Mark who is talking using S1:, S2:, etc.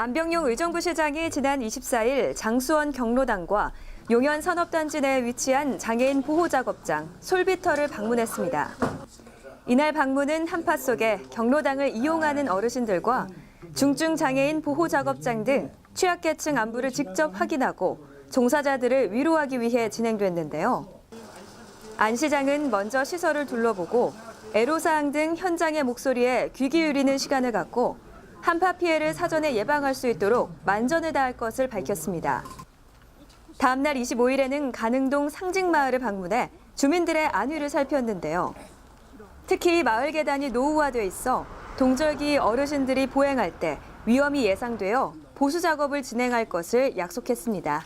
S1: 안병용 의정부 시장이 지난 24일 장수원 경로당과 용현 산업단지 내에 위치한 장애인 보호작업장 솔비터를 방문했습니다. 이날 방문은 한파 속에 경로당을 이용하는 어르신들과 중증 장애인 보호작업장 등 취약계층 안부를 직접 확인하고 종사자들을 위로하기 위해 진행됐는데요. 안 시장은 먼저 시설을 둘러보고 애로사항 등 현장의 목소리에 귀 기울이는 시간을 갖고 한파 피해를 사전에 예방할 수 있도록 만전을 다할 것을 밝혔습니다. 다음 날 25일에는 가능동 상징마을을 방문해 주민들의 안위를 살폈는데요. 특히 마을 계단이 노후화돼 있어 동절기 어르신들이 보행할 때 위험이 예상되어 보수 작업을 진행할 것을 약속했습니다.